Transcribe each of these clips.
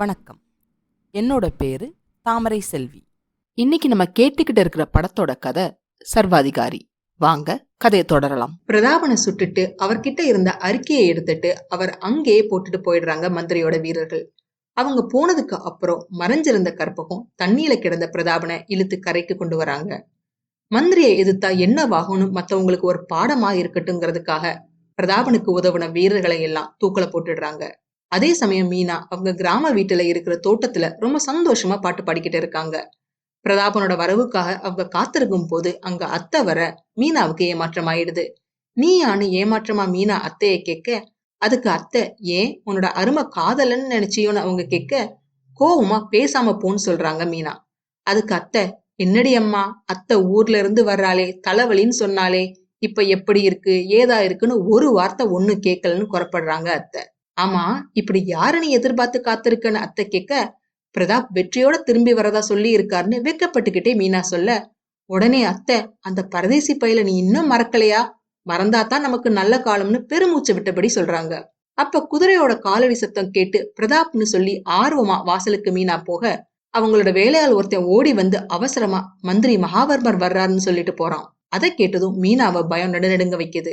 வணக்கம். என்னோட பேரு தாமரை செல்வி. இன்னைக்கு நம்ம கேட்டுக்கிட்டு இருக்கிற படத்தோட கதை சர்வாதிகாரி. வாங்க கதையை தொடரலாம். பிரதாபனை சுட்டுட்டு அவர்கிட்ட இருந்த அறிக்கையை எடுத்துட்டு அவர் அங்கேயே போட்டுட்டு போயிடுறாங்க மந்திரியோட வீரர்கள். அவங்க போனதுக்கு அப்புறம் மறைஞ்சிருந்த கற்பகம் தண்ணியில கிடந்த பிரதாபனை இழுத்து கரைக்கு கொண்டு வராங்க. மந்திரியை எதிர்த்தா என்னவாகும்னு மத்தவங்களுக்கு ஒரு பாடமா இருக்கட்டுங்கிறதுக்காக பிரதாபனுக்கு உதவுன வீரர்களை எல்லாம் தூக்கல போட்டுடுறாங்க. அதே சமயம் மீனா அவங்க கிராம வீட்டுல இருக்கிற தோட்டத்துல ரொம்ப சந்தோஷமா பாட்டு பாடிக்கிட்டு இருக்காங்க. பிரதாபனோட வரவுக்காக அவங்க காத்திருக்கும் போது அங்க அத்தை வர மீனாவுக்கு ஏமாற்றம் ஆயிடுது நீயான்னு ஏமாற்றமா மீனா அத்தைய கேட்க? அதுக்கு அத்தை ஏன்? உன்னோட அருமை காதலன்னு நினைச்சியோன்னு அவங்க கேட்க? கோவமா பேசாம போன்னு சொல்றாங்க மீனா. அதுக்கு அத்தை என்னடி அம்மா அத்தை ஊர்ல இருந்து வர்றாளே தலைவலின்னு சொன்னாலே இப்ப எப்படி இருக்கு ஏதா இருக்குன்னு ஒரு வார்த்தை ஒண்ணு கேட்கலன்னு குறப்படுறாங்க அத்தை. ஆமா இப்படி யாரு நீ எதிர்பார்த்து காத்திருக்கன்னு அத்தை கேட்க பிரதாப் வெற்றியோட திரும்பி வரதா சொல்லி இருக்காருன்னு வெக்கப்பட்டுக்கிட்டே மீனா சொல்ல உடனே அத்தை அந்த பரதேசி பையில நீ இன்னும் மறக்கலையா? மறந்தாதான் நமக்கு நல்ல காலம்னு பெருமூச்சு விட்டபடி சொல்றாங்க. அப்ப குதிரையோட காலடி சத்தம் கேட்டு பிரதாப்னு சொல்லி ஆர்வமா வாசலுக்கு மீனா போக அவங்களோட வேலையாள் ஒருத்தன் ஓடி வந்து அவசரமா மந்திரி மகாவர்மர் வர்றாருன்னு சொல்லிட்டு போறான். அதை கேட்டதும் மீனாவை பயம் நடுநடுங்க வைக்குது.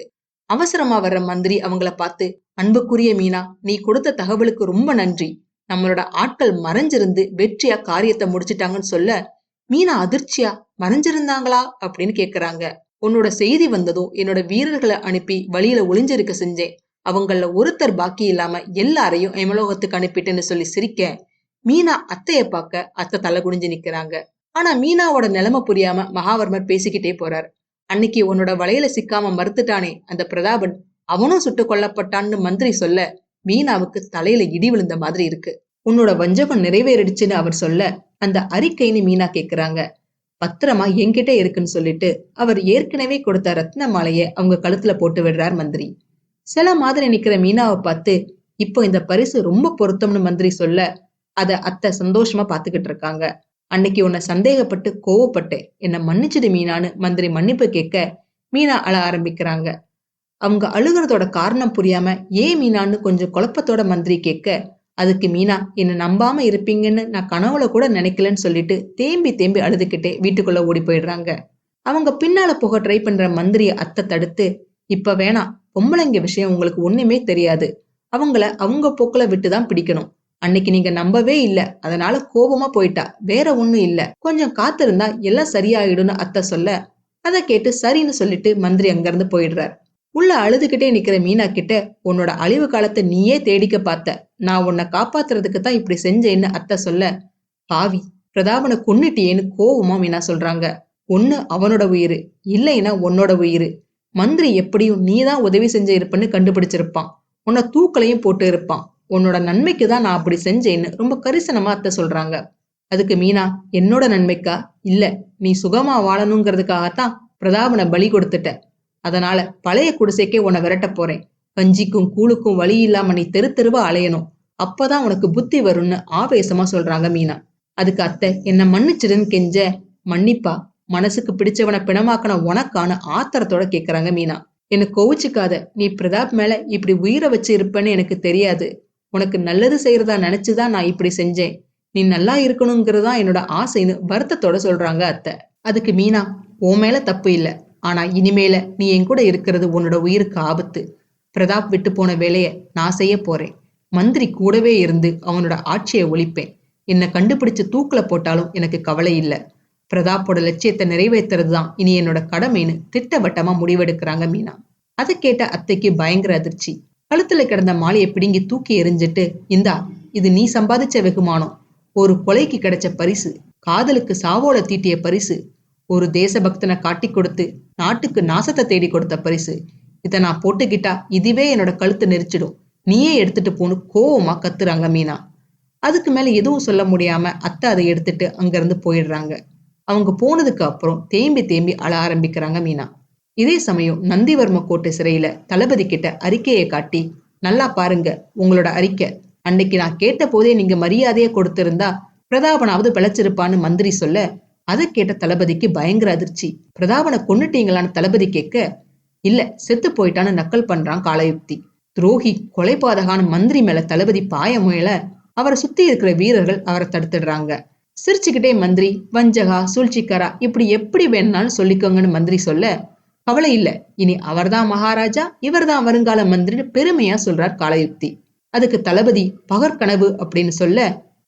அவசரமா வர்ற மந்திரி அவங்கள பார்த்து அன்புக்குரிய மீனா நீ கொடுத்த தகவலுக்கு ரொம்ப நன்றி. நம்மளோட ஆட்கள் மறைஞ்சிருந்து வெற்றியா காரியத்தை முடிச்சிட்டாங்கன்னு சொல்ல மீனா அதிர்ச்சியா மறைஞ்சிருந்தாங்களா அப்படின்னு கேக்குறாங்க. உன்னோட செய்தி வந்ததும் என்னோட வீரர்களை அனுப்பி வழியில ஒளிஞ்சிருக்க செஞ்சேன். அவங்கள ஒருத்தர் பாக்கி இல்லாம எல்லாரையும் எமலோகத்துக்கு அனுப்பிட்டேன்னு சொல்லி சிரிக்க மீனா அத்தைய பார்க்க அத்தை தலை குனிஞ்சு நிக்கிறாங்க. ஆனா மீனாவோட நிலைமை புரியாம மகாவர்மர் பேசிக்கிட்டே போறார். அன்னைக்கு உன்னோட வலையில சிக்காம மறுத்துட்டானே அந்த பிரதாபன். அவனும் சுட்டு கொல்லப்பட்டான்னு மந்திரி சொல்ல மீனாவுக்கு தலையில இடி விழுந்த மாதிரி இருக்கு. உன்னோட வஞ்சகம் நிறைவேறிடுச்சுன்னு அவர் சொல்ல அந்த அறிக்கைன்னு மீனா கேக்குறாங்க. பத்திரமா என்கிட்ட இருக்குன்னு சொல்லிட்டு அவர் ஏற்கனவே கொடுத்த ரத்ன மாலையை அவங்க கழுத்துல போட்டு விடுறார் மந்திரி. சில மாதிரி நிக்கிற மீனாவை பார்த்து இப்போ இந்த பரிசு ரொம்ப பொருத்தம்னு மந்திரி சொல்ல அத அத்தை சந்தோஷமா பாத்துக்கிட்டு இருக்காங்க. அன்னைக்கு உன்னை சந்தேகப்பட்டு கோவப்பட்டேன். என்னை மன்னிச்சிடு மீனான்னு மந்திரி மன்னிப்பு கேட்க மீனா அழ ஆரம்பிக்கிறாங்க. அவங்க அழுகிறதோட காரணம் புரியாம ஏன் மீனான்னு கொஞ்சம் குழப்பத்தோட மந்திரி கேட்க அதுக்கு மீனா என்ன நம்பாம இருப்பீங்கன்னு நான் கனவுல கூட நினைக்கலன்னு சொல்லிட்டு தேம்பி தேம்பி அழுதுகிட்டே வீட்டுக்குள்ள ஓடி போயிடுறாங்க. அவங்க பின்னால போக ட்ரை பண்ற மந்திரிய அத்தை தடுத்து இப்ப வேணாம் பொம்பளைங்க விஷயம் உங்களுக்கு ஒண்ணுமே தெரியாது. அவங்கள அவங்க போக்குல விட்டுதான் பிடிக்கணும். அன்னைக்கு நீங்க நம்பவே இல்ல. அதனால கோபமா போயிட்டா. வேற ஒண்ணும் இல்ல. கொஞ்சம் காத்திருந்தா எல்லாம் சரியாயிடும்னு அத்தை சொல்ல அதை கேட்டு சரின்னு சொல்லிட்டு மந்திரி அங்கிருந்து போயிடுறார். உள்ள அழுதுகிட்டே நிக்கிற மீனா கிட்ட உன்னோட அழிவு காலத்தை நீயே தேடிக்க பார்த்த. நான் உன்னை காப்பாத்துறதுக்கு தான் இப்படி செஞ்சேன்னு அத்தை சொல்ல பாவி பிரதாபனை கொன்னுட்டியேன்னு கோவமா மீனா சொல்றாங்க. ஒண்ணு அவனோட உயிர் இல்லைன்னா உன்னோட உயிர். மந்திரி எப்படியும் நீ தான் உதவி செஞ்ச இருப்பன்னு கண்டுபிடிச்சிருப்பான். உன்னை தூக்கலையும் போட்டு இருப்பான். உன்னோட நன்மைக்கு தான் நான் அப்படி செஞ்சேன்னு ரொம்ப கரிசனமா அத்தை சொல்றாங்க. அதுக்கு மீனா என்னோட நன்மைக்கா? இல்ல நீ சுகமா வாழணுங்கிறதுக்காகத்தான் பிரதாபனை பலி கொடுத்துட்ட. அதனால பழைய குடிசைக்கே உன்னை விரட்ட போறேன். கஞ்சிக்கும் கூழுக்கும் வழி இல்லாம நீ தெரு தெருவா அலையணும். அப்பதான் உனக்கு புத்தி வரும்னு ஆவேசமா சொல்றாங்க மீனா. அதுக்கு அத்தை என்ன மன்னிச்சிடுன்னு கெஞ்ச மன்னிப்பா. மனசுக்கு பிடிச்சவனை பிணமாக்கன உனக்கான ஆத்திரத்தோட கேக்குறாங்க மீனா. என்ன கோவிச்சுக்காத. நீ பிரதாப் மேல இப்படி உயிரை வச்சு இருப்பேன்னு எனக்கு தெரியாது. உனக்கு நல்லது செய்யறதா நினைச்சுதான் நான் இப்படி செஞ்சேன். நீ நல்லா இருக்கணுங்கிறதா என்னோட ஆசைன்னு வருத்தத்தோட சொல்றாங்க அத்தை. அதுக்கு மீனா உன் மேல தப்பு இல்லை. ஆனா இனிமேல நீ என் கூட இருக்கிறது உன்னோட உயிருக்கு ஆபத்து. பிரதாப் விட்டு போன வேலையை நான் செய்ய போறேன். மந்திரி கூடவே இருந்து அவனோட ஆட்சியை ஒழிப்பேன். என்னை கண்டுபிடிச்சு தூக்குல போட்டாலும் எனக்கு கவலை இல்ல. பிரதாப்போட லட்சியத்தை நிறைவேற்றுறது தான் இனி என்னோட கடமைன்னு திட்டவட்டமா முடிவெடுக்கிறாங்க மீனா. அதை கேட்ட அத்தைக்கு பயங்கர அதிர்ச்சி. கழுத்துல கிடந்த மாலையை பிடுங்கி தூக்கி எரிஞ்சிட்டு இந்தா இது நீ சம்பாதிச்ச வெகுமானம். ஒரு கொலைக்கு கிடைச்ச பரிசு காதலுக்கு சாவோல தீட்டிய பரிசு ஒரு தேசபக்தனை காட்டி கொடுத்து நாட்டுக்கு நாசத்தை தேடி கொடுத்த பரிசு. இதை நான் போட்டுக்கிட்டா இதுவே என்னோட கழுத்து நெரிச்சிடும். நீயே எடுத்துட்டு போன்னு கோவமா கத்துறாங்க மீனா. அதுக்கு மேல எதுவும் சொல்ல முடியாம அத்தை அதை எடுத்துட்டு அங்கிருந்து போயிடுறாங்க. அவங்க போனதுக்கு அப்புறம் தேம்பி தேம்பி அழ ஆரம்பிக்கிறாங்க மீனா. இதே சமயம் நந்திவர்ம கோட்டை சிறையில தளபதி கிட்ட அறிக்கையை காட்டி நல்லா பாருங்க உங்களோட அறிக்கை. அன்னைக்கு நான் கேட்ட போதே நீங்க மரியாதையை கொடுத்திருந்தா பிரதாபனாவது பிழைச்சிருப்பான்னு மந்திரி சொல்ல அதை கேட்ட தளபதிக்கு பயங்கர அதிர்ச்சி. பிரதாபனை கொன்னுட்டீங்களான்னு தளபதி கேட்க இல்ல செத்து போயிட்டான்னு நக்கல் பண்றான் காலயுக்தி. துரோகி கொலைபாதகான மந்திரி மேல தளபதி பாய முயல அவரை சுத்தி இருக்கிற வீரர்கள் அவரை தடுத்துடுறாங்க. சிரிச்சுக்கிட்டே மந்திரி வஞ்சகா சூழ்ச்சிக்காரா இப்படி எப்படி வேணும்னாலும் சொல்லிக்கோங்கன்னு மந்திரி சொல்ல கவலை இல்ல இனி அவர்தான் மகாராஜா இவர்தான் வருங்கால மந்திரின்னு பெருமையா சொல்றார் காலயுக்தி. அதுக்கு தளபதி பகற்கனவு அப்படின்னு சொல்ல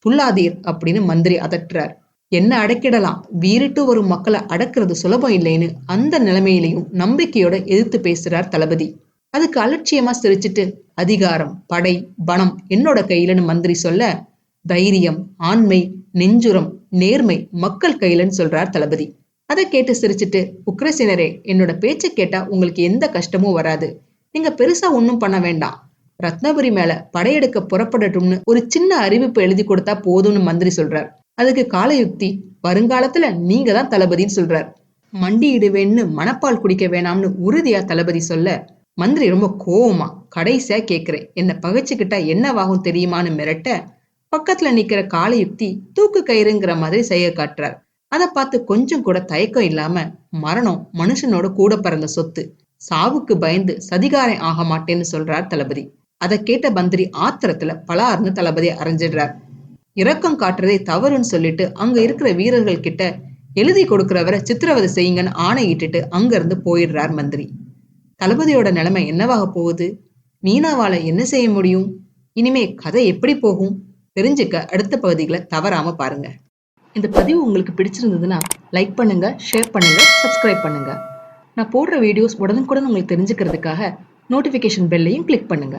புல்லாதீர் அப்படின்னு மந்திரி அதட்டுறார். என்ன அடக்கிடலாம்? வீரிட்டு வரும் மக்களை அடக்குறது சுலபம் இல்லைன்னு அந்த நிலைமையிலையும் நம்பிக்கையோட எதிர்த்து பேசுறார் தளபதி. அதுக்கு அலட்சியமா சிரிச்சிட்டு அதிகாரம் படை பணம் என்னோட கையிலன்னு மந்திரி சொல்ல தைரியம் ஆண்மை நெஞ்சுரம் நேர்மை மக்கள் கையிலன்னு சொல்றார் தளபதி. அதை கேட்டு சிரிச்சிட்டு உக்ரசேனரே என்னோட பேச்சை கேட்டா உங்களுக்கு எந்த கஷ்டமும் வராது. நீங்க பெருசா ஒன்றும் பண்ண வேண்டாம். ரத்னபுரி மேல படையெடுக்க புறப்படட்டும்னு ஒரு சின்ன அறிவிப்பு எழுதி கொடுத்தா போதும்னு மந்திரி சொல்றார். அதுக்கு காலயுக்தி. வருங்காலத்துல நீங்க தான் தளபதின்னு சொல்றார். மண்டியிடுவேன்னு மணப்பால் குடிக்க வேணாம்னு உறுதியா தளபதி சொல்ல மந்திரி ரொம்ப கோவமா கடைசியா கேக்குறேன். என்ன பகைச்சுக்கிட்டா என்னவாகும் தெரியுமான்னு மிரட்ட பக்கத்துல நிக்கிற காலயுக்தி தூக்கு கயிறுங்கிற மாதிரி செய்ய காட்டுறார். அதை பார்த்து கொஞ்சம் கூட தயக்கம் இல்லாம மரணம் மனுஷனோட கூட பிறந்த சொத்து. சாவுக்கு பயந்து சதிகாரம் ஆக மாட்டேன்னு சொல்றார் தளபதி. அதை கேட்ட மந்திரி ஆத்திரத்துல பலார்னு தளபதி அரைஞ்சிடுறார். இரக்கம் காட்டுறதே தவறுன்னு சொல்லிட்டு அங்க இருக்கிற வீரர்கள் கிட்ட எழுதி கொடுக்கிறவரை சித்திரவதை செய்யுங்கன்னு ஆணையிட்டுட்டு அங்க இருந்து போயிடுறார் மந்திரி. தளபதியோட நிலைமை என்னவாக போகுது? மீனாவால என்ன செய்ய முடியும்? இனிமே கதை எப்படி போகும்? தெரிஞ்சுக்க அடுத்த பகுதிகளை தவறாம பாருங்க. இந்த பதிவு உங்களுக்கு பிடிச்சிருந்ததுன்னா லைக் பண்ணுங்க ஷேர் பண்ணுங்க சப்ஸ்கிரைப் பண்ணுங்க. நான் போடுற வீடியோஸ் உடனுக்குடன் உங்களுக்கு தெரிஞ்சுக்கிறதுக்காக நோட்டிபிகேஷன் பெல்லையும் கிளிக் பண்ணுங்க.